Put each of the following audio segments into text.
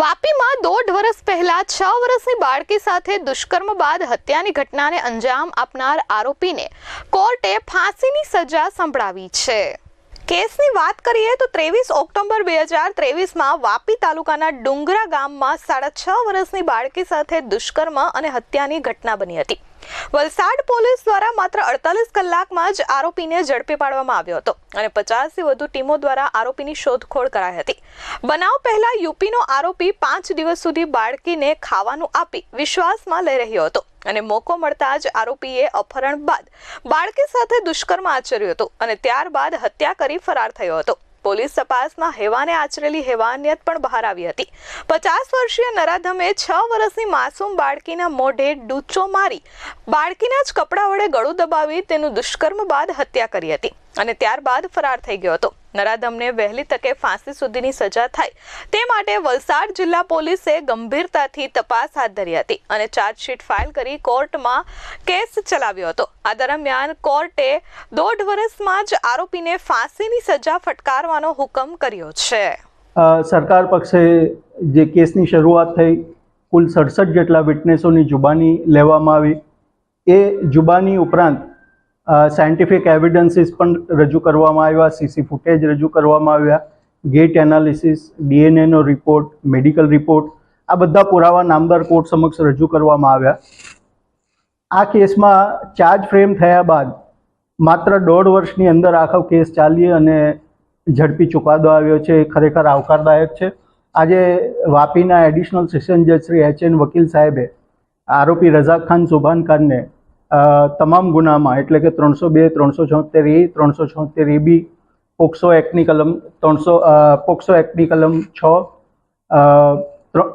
વાપીમાં દોઢ વર્ષ પહેલા છ વર્ષની બાળકી સાથે દુષ્કર્મ બાદ હત્યાની ઘટનાને અંજામ આપનાર આરોપીને કોર્ટે ફાંસીની સજા સંભળાવી છે. કેસની વાત કરીએ તો ત્રેવીસ ઓક્ટોબર બે હજાર ત્રેવીસમાં વાપી તાલુકાના ડુંગરા ગામમાં સાડા છ વર્ષની બાળકી સાથે દુષ્કર્મ અને હત્યાની ઘટના બની હતી. વલસાડ પોલીસ દ્વારા માત્ર અડતાલીસ કલાકમાં જ આરોપીને ઝડપી પાડવામાં આવ્યો હતો અને પચાસથી વધુ ટીમો દ્વારા આરોપીની શોધખોળ કરાઈ હતી. બનાવ પહેલા યુપીનો આરોપી પાંચ દિવસ સુધી બાળકીને ખાવાનું આપી વિશ્વાસમાં લઈ રહ્યો હતો. અને મોકો મળતા જ આરોપીએ અપહરણ બાદ બાળકી સાથે દુષ્કર્મ આચર્યું હતું અને ત્યારબાદ હત્યા કરી ફરાર થયો હતો. પોલીસ તપાસમાં હેવાને આચરેલી હેવાનિયત પણ બહાર આવી હતી. પચાસ વર્ષીય નરાધમે છ વર્ષની માસૂમ બાળકીના મોઢે ડૂચો મારી બાળકીના જ કપડા વડે ગળું દબાવી તેનું દુષ્કર્મ બાદ હત્યા કરી હતી અને ત્યારબાદ ફરાર થઈ ગયો હતો. નરાધમને વહેલી તકે ફાંસી સુધીની સજા થાય. તે માટે વલસાડ જિલ્લા પોલીસે ગંભીરતાથી તપાસ હાથ ધરી હતી અને ચાર્જશીટ ફાઇલ કરી કોર્ટમાં કેસ ચલાવ્યો હતો. આ દરમિયાન કોર્ટે દોઢ વર્ષમાં જ આરોપીને ફાંસીની સજા ફટકારવાનો હુકમ કર્યો છે. સરકાર પક્ષે જે કેસની શરૂઆત થઈ, કુલ સડસઠ જેટલા વિટનેસોની જુબાની લેવામાં આવી. એ જુબાની ઉપરાંત સાયન્ટિફિક એવિડન્સીસ પણ રજૂ કરવામાં આવ્યા સીસી ફૂટેજ રજૂ કરવામાં આવ્યા ગેટ એનાલિસિસ ડીએનએનો રિપોર્ટ મેડિકલ રિપોર્ટ આ બધા પુરાવા નામદાર કોર્ટ સમક્ષ રજૂ કરવામાં આવ્યા. આ કેસમાં ચાર્જ ફ્રેમ થયા બાદ માત્ર દોઢ વર્ષની અંદર આખો કેસ ચાલી અને ઝડપી ચુકાદો આવ્યો છે, એ ખરેખર આવકારદાયક છે. આજે વાપીના એડિશનલ સેશન જજ શ્રી એચ એન વકીલ સાહેબે આરોપી રઝાક ખાન, સુભાન ખાનને તમામ ગુનામાં, એટલે કે ત્રણસો બે, ત્રણસો છોતેર એ, ત્રણસો છોતેર એ બી, પોક્સો એક્ટની કલમ, ત્રણસો પોક્સો એક્ટની કલમ છ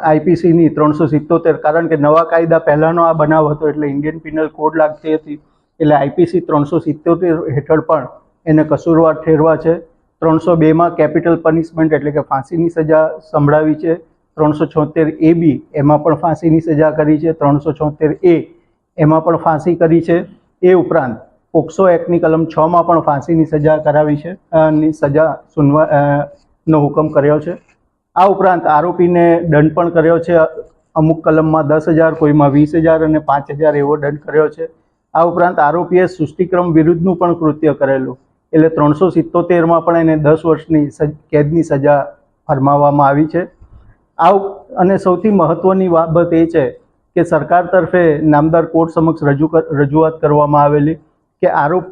આઈપીસીની ત્રણસો સિત્તોતેર. કારણ કે નવા કાયદા પહેલાંનો આ બનાવ હતો, એટલે ઇન્ડિયન પિનલ કોડ લાગતી હતી. એટલે આઈપીસી ત્રણસો સિત્તોતેર હેઠળ પણ એને કસૂરવાર ઠેરવા છે. ત્રણસો બેમાં કેપિટલ પનિશમેન્ટ, એટલે કે ફાંસીની સજા સંભળાવી છે. ત્રણસો છોતેર એ બી, એમાં પણ ફાંસીની સજા કરી છે. ત્રણસો છોતેર એ એમાં પણ ફાંસી કરી છે. એ ઉપરાંત પોક્સો એક્ટની કલમ છમાં પણ ફાંસીની સજા કરાવી છે ની સજા સુનવા નો હુકમ કર્યો છે. આ ઉપરાંત આરોપીને દંડ પણ કર્યો છે. અમુક કલમમાં દસ હજાર, કોઈમાં વીસ હજાર અને પાંચ હજાર એવો દંડ કર્યો છે. આ ઉપરાંત આરોપીએ સૃષ્ટિક્રમ વિરુદ્ધનું પણ કૃત્ય કરેલું. એટલે ત્રણસો સિત્તોતેરમાં પણ એને દસ વર્ષની કેદની સજા ફરમાવવામાં આવી છે. આ અને સૌથી મહત્ત્વની બાબત એ છે કે સરકાર તરફે નામદાર કોર્ટ સમક્ષ રજૂ રજૂઆત કરવામાં આવેલી કે આરોપ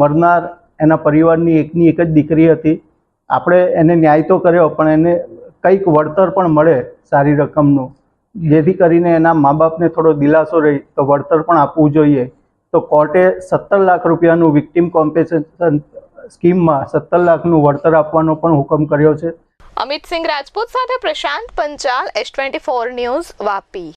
મરનાર એના પરિવારની એકની એક જ દીકરી હતી. આપણે એને ન્યાય તો કર્યો, પણ એને કંઈક વળતર પણ મળે સારી રકમનું. જેથી કરીને એના મા બાપને થોડો દિલાસો રહી, તો વળતર પણ આપવું જોઈએ. તો કોર્ટે સત્તર લાખ રૂપિયાનું વિક્ટિમ કોમ્પેન્સેશન સ્કીમમાં સત્તર લાખનું વળતર આપવાનો પણ હુકમ કર્યો છે. અમિત સિંહ રાજપૂત સાથે Prashant Panchal, S twenty four news, Vapi.